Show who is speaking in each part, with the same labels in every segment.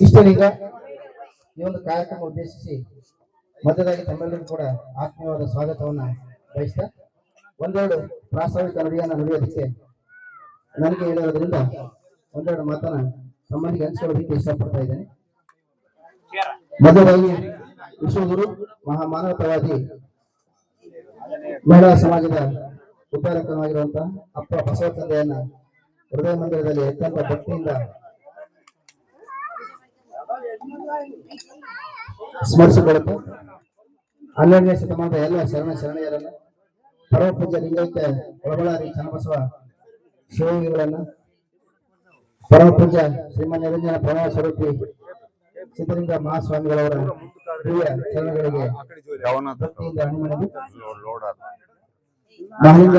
Speaker 1: ಇಷ್ಟರೀಗ ಈ ಒಂದು ಕಾರ್ಯಕ್ರಮ ಉದ್ದೇಶಿಸಿ ಮಧ್ಯದಾಗಿ ತಮ್ಮೆಲ್ಲರಿಗೂ ಕೂಡ ಆತ್ಮೀಯವಾದ ಸ್ವಾಗತವನ್ನ ಬಯಸ್ತಾ ಒಂದೆರಡು ಪ್ರಾಸ್ತಾವಿಕ ನುಡಿಯನ್ನು ನುಡಿಯೋದಕ್ಕೆ ನನಗೆ ಹೇಳಿರೋದ್ರಿಂದ ಒಂದೆರಡು ಮಾತನ್ನ ತಮ್ಮನಿಗೆ ಹಂಚ್ಕೊಳ್ಳೋದಕ್ಕೆ ಇಷ್ಟಪಡ್ತಾ ಇದ್ದೇನೆ. ಮೊದಲಾಗಿ ವಿಶ್ವಗುರು ಮಹಾಮಾನವತಾವಾದಿ ಮಹಿಳಾ ಸಮಾಜದ ಉದ್ಧಾರಕನಾಗಿರುವಂತಹ ಅಪ್ಪ ಬಸವ ತಂದೆಯನ್ನ ಹೃದಯ ಮಂದಿರದಲ್ಲಿ ಅತ್ಯಂತ ಭಕ್ತಿಯಿಂದ ಸ್ಮರಿಸಿಕೊಳ್ಳುತ್ತೆ. ಹನ್ನೆರಡನೇ ಶತಮಾನದ ಎಲ್ಲ ಶರಣ ಶರಣೆಯರನ್ನ ಪರಮಪೂಜ್ಯ ಲಿಂಗೈಕ್ಯ ಒಳಬಳ್ಳಾರಿ ಚನ್ನಬಸವ ಶಿವಯೋಗಿಗಳನ್ನ ಪರಮಪೂಜ್ಯ ಶ್ರೀಮನ್ ನಿರಂಜನ ಪ್ರಣವ ಸ್ವರೂಪಿ ಸಿದ್ದಲಿಂಗ ಮಹಾಸ್ವಾಮಿಗಳವರ ಪ್ರಿಯ ಚರಣಗಳಿಗೆ ಮಹಲಿಂಗ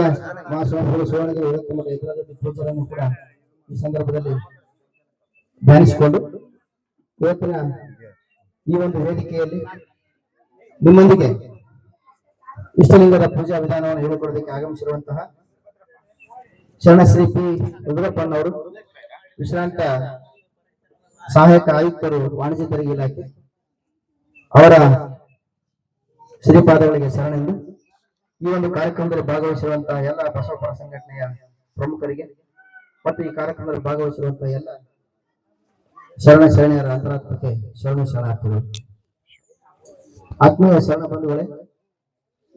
Speaker 1: ಮಹಾಸ್ವಾಮಿಗಳು ಸುವರ್ಣಗಿರಿ ವಿರಕ್ತಮಠ ಪೂಜೆಗಳನ್ನು ಕೂಡ ಈ ಸಂದರ್ಭದಲ್ಲಿ ಧ್ಯಾನಿಸಿಕೊಂಡು ಇವತ್ತಿನ ಈ ಒಂದು ವೇದಿಕೆಯಲ್ಲಿ ನಿಮ್ಮೊಂದಿಗೆ ಇಷ್ಟಲಿಂಗದ ಪೂಜಾ ವಿಧಾನವನ್ನು ಹೇಳಿಕೊಡೋದಕ್ಕೆ ಆಗಮಿಸಿರುವಂತಹ ಶರಣಶ್ರೀ ಪಿ ಅವರು ವಿಶ್ರಾಂತ ಸಹಾಯಕ ಆಯುಕ್ತರು, ವಾಣಿಜ್ಯ ತೆರಿಗೆ ಇಲಾಖೆ ಅವರ ಶ್ರೀಪಾದಗಳಿಗೆ ಶರಣೆಂದು ಈ ಒಂದು ಕಾರ್ಯಕ್ರಮದಲ್ಲಿ ಭಾಗವಹಿಸಿರುವಂತಹ ಎಲ್ಲ ಬಸವಪರ ಸಂಘಟನೆಯ ಪ್ರಮುಖರಿಗೆ, ಮತ್ತು ಈ ಕಾರ್ಯಕ್ರಮದಲ್ಲಿ ಭಾಗವಹಿಸಿರುವಂತಹ ಎಲ್ಲ ಶರಣ ಶರಣೆಯರ ಅಂತರಾತ್ಮಕ್ಕೆ ಶರಣ ಶರಣಾರ್ಥಿಗಳು ಆತ್ಮೀಯ ಶರಣ ಬಂಧುಗಳೇ,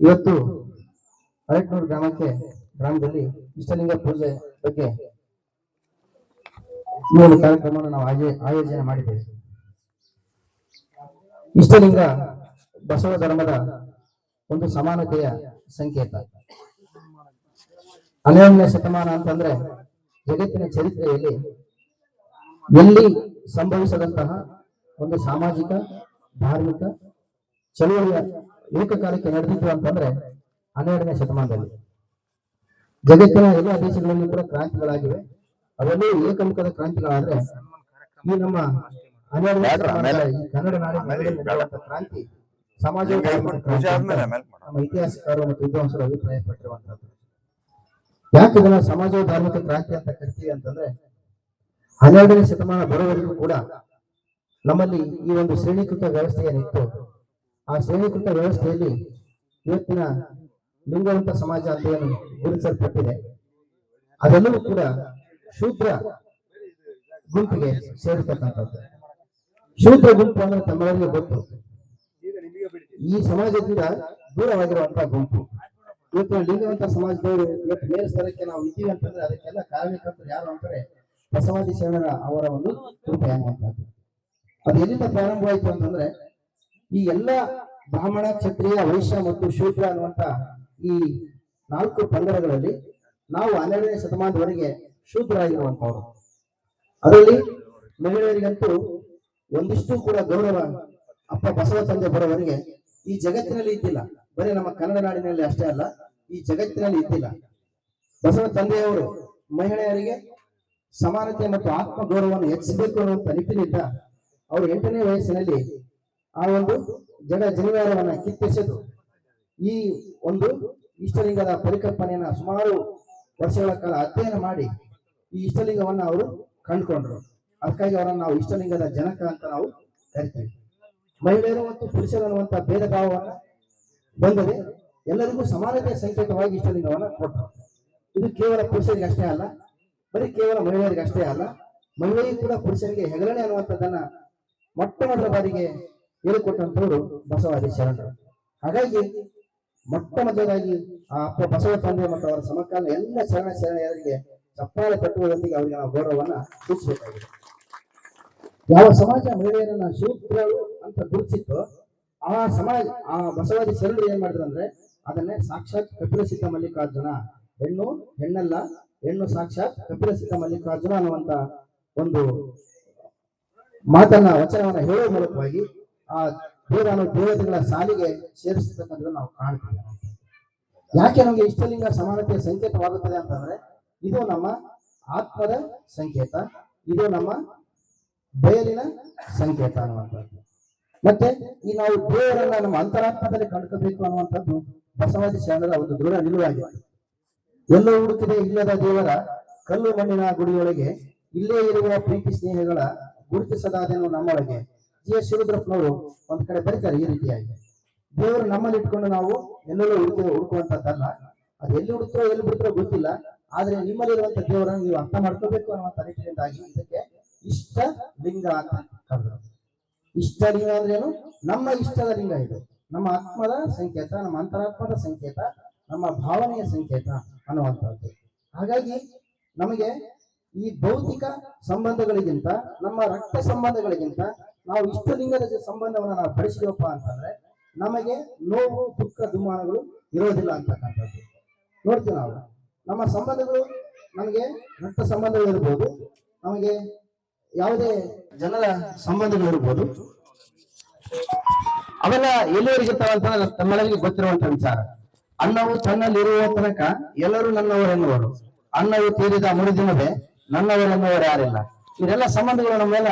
Speaker 1: ಇವತ್ತು ಅರಟ್ನೂರು ಗ್ರಾಮಕ್ಕೆ, ಗ್ರಾಮದಲ್ಲಿ ಇಷ್ಟಲಿಂಗ ಪೂಜೆ ಬಗ್ಗೆ ಈ ಒಂದು ಕಾರ್ಯಕ್ರಮವನ್ನು ನಾವು ಆಯೋ- ಆಯೋಜನೆ ಮಾಡಿದ್ದೇವೆ. ಇಷ್ಟಲಿಂಗ ಬಸವ ಧರ್ಮದ ಒಂದು ಸಮಾನತೆಯ ಸಂಕೇತ. ಹನ್ನೆರಡನೇ ಶತಮಾನ ಅಂತಂದ್ರೆ ಜಗತ್ತಿನ ಚರಿತ್ರೆಯಲ್ಲಿ ಎಲ್ಲಿ ಸಂಭವಿಸದಂತಹ ಒಂದು ಸಾಮಾಜಿಕ ಧಾರ್ಮಿಕ ಚಳುವಳಿಯ ಏಕಕಾಲಕ್ಕೆ ನಡೆದಿತ್ತು ಅಂತಂದ್ರೆ ಹನ್ನೆರಡನೇ ಶತಮಾನದಲ್ಲಿ. ಜಗತ್ತಿನ ಎಲ್ಲ ದೇಶಗಳಲ್ಲಿ ಕೂಡ ಕ್ರಾಂತಿಗಳಾಗಿವೆ. ಅವೆಲ್ಲೂ ಏಕಮುಖದ ಕ್ರಾಂತಿಗಳಾದ್ರೆ ಈ ನಮ್ಮ ಹನ್ನೆರಡನೇ ಕನ್ನಡ ನಾಡಿನ ಕ್ರಾಂತಿ ಸಮಾಜ ನಮ್ಮ ಇತಿಹಾಸಕಾರರು ಮತ್ತು ವಿದ್ವಾಂಸರು ಅಭಿಪ್ರಾಯ ಪಟ್ಟಿರುವಂತದ್ದು ಯಾಕೆ ಇದನ್ನ ಸಮಾಜ ಧಾರ್ಮಿಕ ಕ್ರಾಂತಿ ಅಂತ ಕರಿತೀವಿ ಅಂತಂದ್ರೆ ಹನ್ನೆರಡನೇ ಶತಮಾನ ಬರುವವರೆಗೂ ಕೂಡ ನಮ್ಮಲ್ಲಿ ಈ ಒಂದು ಶ್ರೇಣೀಕೃತ ವ್ಯವಸ್ಥೆ ಏನಿತ್ತು ಆ ಶ್ರೇಣೀಕೃತ ವ್ಯವಸ್ಥೆಯಲ್ಲಿ ಇವತ್ತಿನ ಲಿಂಗವಂತ ಸಮಾಜ ಅಂತ ಏನು ಗುರುತಿಸಲ್ಪಟ್ಟಿದೆ. ಅದೆಲ್ಲವೂ ಕೂಡ ಶೂದ್ರ ಗುಂಪಿಗೆ ಸೇರಿರ್ತಕ್ಕಂಥದ್ದು ಶೂದ್ರ ಗುಂಪು ಅಂದ್ರೆ ತಮ್ಮೆಲ್ಲರಿಗೂ ಗೊತ್ತು. ಈ ಸಮಾಜದಿಂದ ದೂರವಾಗಿರುವಂತಹ ಗುಂಪು. ಇವತ್ತಿನ ಲಿಂಗವಂತ ಸಮಾಜದವರು ಇವತ್ತು ಮೇಲ್ ಸ್ಥಳಕ್ಕೆ ನಾವು ಇದ್ದೀವಿ ಅಂತಂದ್ರೆ ಅದಕ್ಕೆಲ್ಲ ಕಾರಣಕರ್ತರು ಯಾರು ಅಂತಾರೆ? ಬಸವಾದಿ ಶರಣರ ಅವರ ಒಂದು ಅನ್ನುವಂಥದ್ದು ಅದು ಎಲ್ಲಿಂದ ಪ್ರಾರಂಭವಾಯಿತು ಅಂತಂದ್ರೆ, ಈ ಎಲ್ಲ ಬ್ರಾಹ್ಮಣ, ಕ್ಷತ್ರಿಯ, ವೈಶ್ಯ ಮತ್ತು ಶೂದ್ರ ಅನ್ನುವಂತ ಈ ನಾಲ್ಕು ಪಂಗಡಗಳಲ್ಲಿ ನಾವು ಹನ್ನೆರಡನೇ ಶತಮಾನದವರೆಗೆ ಶೂದ್ರ ಆಗಿರುವಂತವರು ಅದರಲ್ಲಿ ಮಹಿಳೆಯರಿಗಂತೂ ಒಂದಿಷ್ಟು ಕೂಡ ಗೌರವ ಅಪ್ಪ ಬಸವ ತಂದೆ ಬರೋವರೆಗೆ ಈ ಜಗತ್ತಿನಲ್ಲಿ ಇದ್ದಿಲ್ಲ. ಬರೀ ನಮ್ಮ ಕನ್ನಡ ನಾಡಿನಲ್ಲಿ ಅಷ್ಟೇ ಅಲ್ಲ, ಈ ಜಗತ್ತಿನಲ್ಲಿ ಇದ್ದಿಲ್ಲ. ಬಸವ ತಂದೆಯವರು ಮಹಿಳೆಯರಿಗೆ ಸಮಾನತೆ ಮತ್ತು ಆತ್ಮ ಗೌರವವನ್ನು ಹೆಚ್ಚಿಸಬೇಕು ಅನ್ನುವಂಥ ನಿಟ್ಟಿನಿಂದ ಅವರು ಎಂಟನೇ ವಯಸ್ಸಿನಲ್ಲಿ ಆ ಒಂದು ಜನ ಜನಿವಾರವನ್ನು ಕಿತ್ತೆಸೆದು ಈ ಒಂದು ಇಷ್ಟಲಿಂಗದ ಪರಿಕಲ್ಪನೆಯನ್ನ ಸುಮಾರು ವರ್ಷಗಳ ಕಾಲ ಅಧ್ಯಯನ ಮಾಡಿ ಈ ಇಷ್ಟಲಿಂಗವನ್ನು ಅವರು ಕಂಡುಕೊಂಡ್ರು. ಅದಕ್ಕಾಗಿ ಅವರನ್ನು ನಾವು ಇಷ್ಟಲಿಂಗದ ಜನಕ ಅಂತ ನಾವು ಕರಿತೀವಿ. ಮಹಿಳೆಯರು ಮತ್ತು ಪುರುಷರು ಅನ್ನುವಂಥ ಭೇದ ಭಾವವನ್ನು ಬಂದರೆ ಎಲ್ಲರಿಗೂ ಸಮಾನತೆಯ ಸಂಕೇತವಾಗಿ ಇಷ್ಟಲಿಂಗವನ್ನು ಕೊಟ್ಟರು ಇದು ಕೇವಲ ಪುರುಷರಿಗೆ ಅಷ್ಟೇ ಅಲ್ಲ ಬರೀ ಕೇವಲ ಮಹಿಳೆಯರಿಗೆ ಅಷ್ಟೇ ಅಲ್ಲ, ಮಹಿಳೆಯು ಕೂಡ ಪುರುಷರಿಗೆ ಹೆಗಲಣೆ ಅನ್ನುವಂಥದ್ದನ್ನ ಮೊಟ್ಟ ಮೊದಲ ಬಾರಿಗೆ ಹೇಳಿಕೊಟ್ಟಂತವರು ಬಸವಾದಿ ಶರಣರು. ಹಾಗಾಗಿ ಮೊಟ್ಟ ಮೊದಲಾಗಿ ಆ ಅಪ್ಪ ಬಸವ ತಂದೆ ಮತ್ತು ಅವರ ಸಮಕಾಲ ಎಲ್ಲ ಶರಣ ಶರಣೆಯರಿಗೆ ಚಪ್ಪಾಳೆ ತಟ್ಟುವುದರೊಂದಿಗೆ ಅವರಿಗೆ ನಾವು ಗೌರವವನ್ನ ಸೂಚಿಸಬೇಕಾಗಿದೆ. ಯಾವ ಸಮಾಜ ಮಹಿಳೆಯರನ್ನ ಶೂದ್ರರು ಅಂತ ಗುರುತಿಸಿತ್ತು, ಆ ಸಮಾಜ, ಆ ಬಸವಾದಿ ಶರಣರು ಏನ್ ಮಾಡಿದ್ರು ಅಂದ್ರೆ, ಅದನ್ನೇ ಸಾಕ್ಷಾತ್ ಕಪಿಲಸಿದ್ಧ ಮಲ್ಲಿಕಾರ್ಜುನ ಹೆಣ್ಣು, ಹೆಣ್ಣಲ್ಲ ಹೆಣ್ಣು ಸಾಕ್ಷಾತ್ ಕಪಿಲಸಿದ್ಧ ಮಲ್ಲಿಕಾರ್ಜುನ ಅನ್ನುವಂತ ಒಂದು ಮಾತನ್ನ, ವಚನವನ್ನ ಹೇಳುವ ಮೂಲಕವಾಗಿ ಆ ದೇವರನ್ನು ದೇವತೆಗಳ ಸಾಲಿಗೆ ಸೇರಿಸತಕ್ಕಂಥದ್ದು ನಾವು ಕಾಣ್ತೀವಿ. ಯಾಕೆ ನಮಗೆ ಇಷ್ಟಲಿಂಗ ಸಮಾನತೆಯ ಸಂಕೇತವಾಗುತ್ತದೆ ಅಂತಂದ್ರೆ, ಇದು ನಮ್ಮ ಆತ್ಮದ ಸಂಕೇತ, ಇದು ನಮ್ಮ ಬಯಲಿನ ಸಂಕೇತ ಅನ್ನುವಂಥದ್ದು. ಮತ್ತೆ ಈ ನಾವು ದೇವರನ್ನ ನಮ್ಮ ಅಂತರಾತ್ಮದಲ್ಲಿ ಕಂಡುಕೋಬೇಕು ಅನ್ನುವಂಥದ್ದು ಬಸವಾದಿ ಶರಣರ ಒಂದು ದೃಢ ನಿಲುವಾಗಿದೆ. ಎಲ್ಲೋ ಹುಡುಕಿದೆ ಇಲ್ಲದ ದೇವರ ಕಲ್ಲು ಮಣ್ಣಿನ ಗುಡಿಯೊಳಗೆ, ಇಲ್ಲೇ ಇರುವ ಪ್ರೀತಿ ಸ್ನೇಹಗಳ ಗುರುತಿಸದಾದೇನು ನಮ್ಮೊಳಗೆ. ಜಿ ಎಸ್ ಶಿವರುದ್ರಪ್ಪನವರು ಒಂದ್ ಕಡೆ ಬರೀತಾರೆ ಈ ರೀತಿಯಾಗಿ. ದೇವರು ನಮ್ಮಲ್ಲಿ ಇಟ್ಕೊಂಡು ನಾವು ಎಲ್ಲೆಲ್ಲೋ ಹುಡುಕಿ, ಹುಡುಕುವಂತದ್ದಲ್ಲ. ಅದು ಎಲ್ಲಿ ಹುಡುಕ್ತೋ ಎಲ್ಲಿ ಬಿಡ್ತಾರೋ ಗೊತ್ತಿಲ್ಲ. ಆದ್ರೆ ನಿಮ್ಮಲ್ಲಿರುವಂತ ದೇವರನ್ನು ನೀವು ಅರ್ಥ ಮಾಡ್ಕೋಬೇಕು ಅನ್ನುವಂತ ನಿಟ್ಟಿನಿಂದಾಗಿ ಇದಕ್ಕೆ ಇಷ್ಟ ಲಿಂಗ ಅಂತ ಕರೆದ್ರು. ಇಷ್ಟ ಲಿಂಗ ಅಂದ್ರೆ ಏನು? ನಮ್ಮ ಇಷ್ಟದ ಲಿಂಗ ಇದು. ನಮ್ಮ ಆತ್ಮದ ಸಂಕೇತ, ನಮ್ಮ ಅಂತರಾತ್ಮದ ಸಂಕೇತ, ನಮ್ಮ ಭಾವನೆಯ ಸಂಕೇತ. ಅನ್ನುವಂಥದ್ದು ಹಾಗಾಗಿ ನಮಗೆ ಈ ಭೌತಿಕ ಸಂಬಂಧಗಳಿಗಿಂತ, ನಮ್ಮ ರಕ್ತ ಸಂಬಂಧಗಳಿಗಿಂತ ನಾವು ಇಷ್ಟು ಲಿಂಗದ ಸಂಬಂಧವನ್ನು ನಾವು ಬೆಳೆಸಿದವಪ್ಪ ಅಂತಂದ್ರೆ ನಮಗೆ ನೋವು, ದುಃಖ ದುಮಾನಗಳು ಇರೋದಿಲ್ಲ ಅಂತಕ್ಕಂಥದ್ದು. ನೋಡ್ತೀವಿ ನಾವು. ನಮ್ಮ ಸಂಬಂಧಗಳು ನಮಗೆ ರಕ್ತ ಸಂಬಂಧಗಳು ಇರ್ಬೋದು. ನಮಗೆ ಯಾವುದೇ ಜನರ ಸಂಬಂಧಗಳು ಇರ್ಬೋದು. ಅವೆಲ್ಲ ಎಲ್ಲಿವರೆಗೆ ಇರ್ತಾವಂತ ತಮ್ಮೆಲ್ಲರಿಗೆ ಗೊತ್ತಿರುವಂತ ವಿಚಾರ. ಅನ್ನವು ತನ್ನಲ್ಲಿರುವ ತನಕ ಎಲ್ಲರೂ ನನ್ನವರೆನ್ನುವರು ಅನ್ನವು ತೀರಿದ ಮುರಿದಿನವೇ ನನ್ನವರೆನ್ನುವರು ಯಾರಿಲ್ಲ. ಇದೆಲ್ಲ ಸಂಬಂಧಗಳು ಮೇಲೆ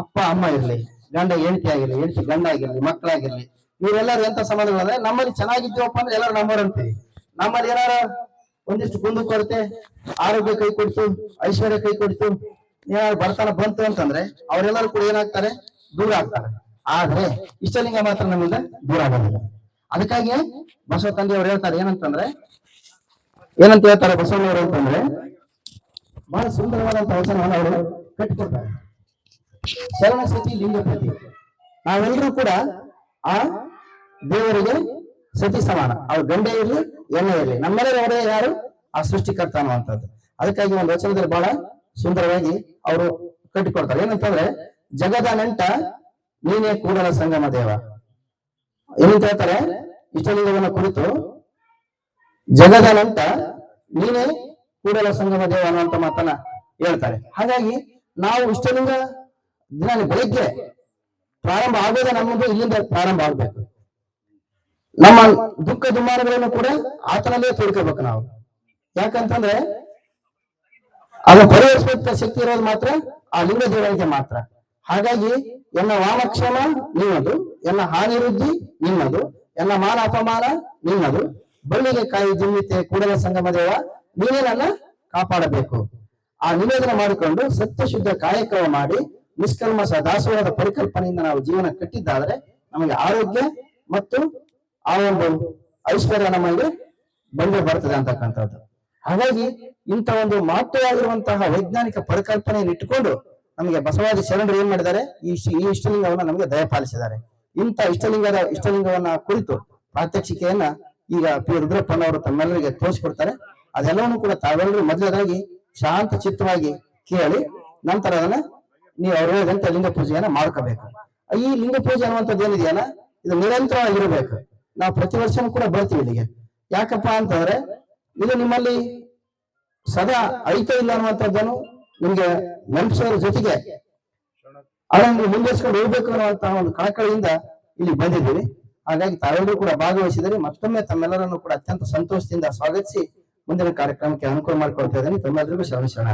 Speaker 1: ಅಪ್ಪ, ಅಮ್ಮ ಇರ್ಲಿ, ಗಂಡ, ಹೆಂಡತಿ ಆಗಿರ್ಲಿ, ಹೆಂಡತಿ, ಗಂಡ ಆಗಿರ್ಲಿ, ಮಕ್ಕಳಾಗಿರ್ಲಿ. ಇವರೆಲ್ಲರೂ ಎಂತ ಸಂಬಂಧಗಳು ಅಂದ್ರೆ ನಮ್ಮಲ್ಲಿ ಚೆನ್ನಾಗಿದ್ದೀವಪ್ಪ ಅಂದ್ರೆ ಎಲ್ಲರೂ ನಮ್ಮವ್ರು ಅಂತೀವಿ. ನಮ್ಮಲ್ಲಿ ಏನಾರ ಒಂದಿಷ್ಟು ಕುಂದು ಕೊರತೆ, ಆರೋಗ್ಯ ಕೈ ಕೊಡ್ತು, ಐಶ್ವರ್ಯ ಕೈ ಕೊಡ್ತು, ಏನಾದ್ರು ಬರ್ತಾನ ಬಂತು ಅಂತಂದ್ರೆ ಅವರೆಲ್ಲರೂ ಕೂಡ ಏನಾಗ್ತಾರೆ? ದೂರ ಆಗ್ತಾರೆ. ಆದ್ರೆ ಇಷ್ಟಲಿಂಗ ಮಾತ್ರ ನಮ್ಮಿಂದ ದೂರ ಆಗೋದಿಲ್ಲ. ಅದಕ್ಕಾಗಿ ಬಸವ ತಂದೆ ಅವ್ರು ಹೇಳ್ತಾರೆ ಏನಂತಂದ್ರೆ ಏನಂತ ಹೇಳ್ತಾರೆ ಬಸವನವರು ಅಂತಂದ್ರೆ? ಬಹಳ ಸುಂದರವಾದಂತಹ ವಚನವನ್ನು ಅವರು ಕಟ್ಟಿಕೊಡ್ತಾರೆ. ಶರಣ ಸತಿ ಲಿಂಗ ಪ್ರತಿ. ನಾವೆಲ್ಲರೂ ಕೂಡ ಆ ದೇವರಿಗೆ ಸತಿ ಸಮಾನ. ಅವ್ರ ಗಂಡ ಇರಲಿ ಎಣ್ಣೆ ಇರಲಿ. ನಮ್ಮೆಲ್ಲರ ಒಡೆಯ ಯಾರು? ಆ ಸೃಷ್ಟಿಕರ್ತ ಅನ್ನುವಂಥದ್ದು ಅದಕ್ಕಾಗಿ ಒಂದು ವಚನದಲ್ಲಿ ಬಹಳ ಸುಂದರವಾಗಿ ಅವರು ಕಟ್ಟಿಕೊಡ್ತಾರೆ. ಏನಂತಂದ್ರೆ ಜಗದ ನೆಂಟ ನೀನೇ ಕೂಡಲ ಸಂಗಮ ದೇವ. ಏನಂತ ಹೇಳ್ತಾರೆ? ಇಷ್ಟಲಿಂಗವನ್ನ ಕುರಿತು ಜಗದನಂತ ನೀನೇ ಕೂಡಲ ಸಂಗಮ ದೇವ ಅನ್ನುವಂತ ಮಾತನ್ನ ಹೇಳ್ತಾರೆ. ಹಾಗಾಗಿ ನಾವು ಇಷ್ಟಲಿಂಗ ದಿನ ಬೆಳಿಗ್ಗೆ ಪ್ರಾರಂಭ ಆಗೋದೇ ನಮ್ಮದು, ಇಲ್ಲಿಂದ ಪ್ರಾರಂಭ ಆಗ್ಬೇಕು. ನಮ್ಮ ದುಃಖ ದುಮಾರಗಳನ್ನು ಕೂಡ ಆತನಲ್ಲೇ ತೋಡ್ಕೋಬೇಕು ನಾವು. ಯಾಕಂತಂದ್ರೆ ಅದು ಪರಿಹರಿಸುವಂತ ಶಕ್ತಿ ಇರೋದು ಮಾತ್ರ ಆ ಲಿಂಗ ದೇವರಿಗೆ ಮಾತ್ರ. ಹಾಗಾಗಿ ಎನ್ನ ವಾಮಕ್ಷಮ ನಿಮ್ಮದು ಎನ್ನ ಹಾನಿರುದ್ಧಿ ನಿಮ್ಮದು ಎನ್ನ ಮಾನ ಅಪಮಾನ ನಿಮ್ಮದು ಬಳ್ಳಿಗೆ ಕಾಯಿ ಜಿಮ್ಮಿತೆ ಕೂಡಲ ಸಂಗಮ ದೇವ, ನೀನೇ ಕಾಪಾಡಬೇಕು. ಆ ನಿವೇದನೆ ಮಾಡಿಕೊಂಡು ಸತ್ಯ ಶುದ್ಧ ಕಾಯಕವ ಮಾಡಿ ನಿಷ್ಕರ್ಮ ದಾಸೋಹದ ಪರಿಕಲ್ಪನೆಯಿಂದ ನಾವು ಜೀವನ ಕಟ್ಟಿದ್ದಾದ್ರೆ ನಮಗೆ ಆರೋಗ್ಯ ಮತ್ತು ಆ ಒಂದು ಐಶ್ವರ್ಯ ನಮಗೆ ಬಂದೇ ಬರ್ತದೆ ಅಂತಕ್ಕಂಥದ್ದು. ಹಾಗಾಗಿ ಇಂಥ ಒಂದು ಮಹತ್ವವಾಗಿರುವಂತಹ ವೈಜ್ಞಾನಿಕ ಪರಿಕಲ್ಪನೆಯನ್ನು ಇಟ್ಟುಕೊಂಡು ನಮಗೆ ಬಸವಾದಿ ಶರಣರು ಏನ್ ಮಾಡಿದ್ದಾರೆ? ಈ ಈ ಇಷ್ಟಲಿಂಗವನ್ನ ನಮಗೆ ದಯಪಾಲಿಸಿದ್ದಾರೆ ಇಂಥ ಇಷ್ಟಲಿಂಗದ ಇಷ್ಟಲಿಂಗವನ್ನ ಕುರಿತು ಪ್ರಾತ್ಯಕ್ಷಿಕೆಯನ್ನ ಈಗ ಪಿ ರುದ್ರಪ್ಪನವರು ತಮ್ಮೆಲ್ಲರಿಗೆ ತೋರಿಸ್ಕೊಡ್ತಾರೆ. ಅದೆಲ್ಲವನ್ನು ಕೂಡ ತಾವೆಲ್ಲರೂ ಮೊದಲನೇದಾಗಿ ಶಾಂತ ಚಿತ್ತವಾಗಿ ಕೇಳಿ ನಂತರ ಅದನ್ನ ನೀವು ಅವ್ರು ಹೇಳಿದಂತೆ ಲಿಂಗ ಪೂಜೆಯನ್ನ ಮಾಡ್ಕೋಬೇಕು. ಈ ಲಿಂಗ ಪೂಜೆ ಅನ್ನುವಂಥದ್ದು ಏನಿದೆಯಲ್ಲ, ಇದು ನಿರಂತರವಾಗಿರಬೇಕು. ನಾವು ಪ್ರತಿ ವರ್ಷನೂ ಕೂಡ ಬರ್ತೀವಿ ಇಲ್ಲಿಗೆ. ಯಾಕಪ್ಪ ಅಂತಂದ್ರೆ, ಇದು ನಿಮ್ಮಲ್ಲಿ ಸದಾ ಐತ ಇಲ್ಲ ಅನ್ನುವಂಥದ್ದನ್ನು ನಿಮ್ಗೆ ನೆನಪಿಸೋದ್ರ ಜೊತೆಗೆ ಅದನ್ನು ಮುಂದುವರಿಸ್ಕೊಂಡು ಹೋಗ್ಬೇಕು ಅನ್ನುವಂತಹ ಒಂದು ಕಳಕಳಿಯಿಂದ ಇಲ್ಲಿ ಬಂದಿದ್ದೀವಿ. ಹಾಗಾಗಿ ತಾವೆಲ್ಲರೂ ಕೂಡ ಭಾಗವಹಿಸಿದರೆ ಮತ್ತೊಮ್ಮೆ ತಮ್ಮೆಲ್ಲರನ್ನು ಕೂಡ ಅತ್ಯಂತ ಸಂತೋಷದಿಂದ ಸ್ವಾಗತಿಸಿ ಮುಂದಿನ ಕಾರ್ಯಕ್ರಮಕ್ಕೆ ಅನುಕೂಲ ಮಾಡಿಕೊಳ್ತಾ ಇದ್ದೇನೆ. ತಮ್ಮೆಲ್ಲರಿಗೂ ಶರಣ ಶರಣ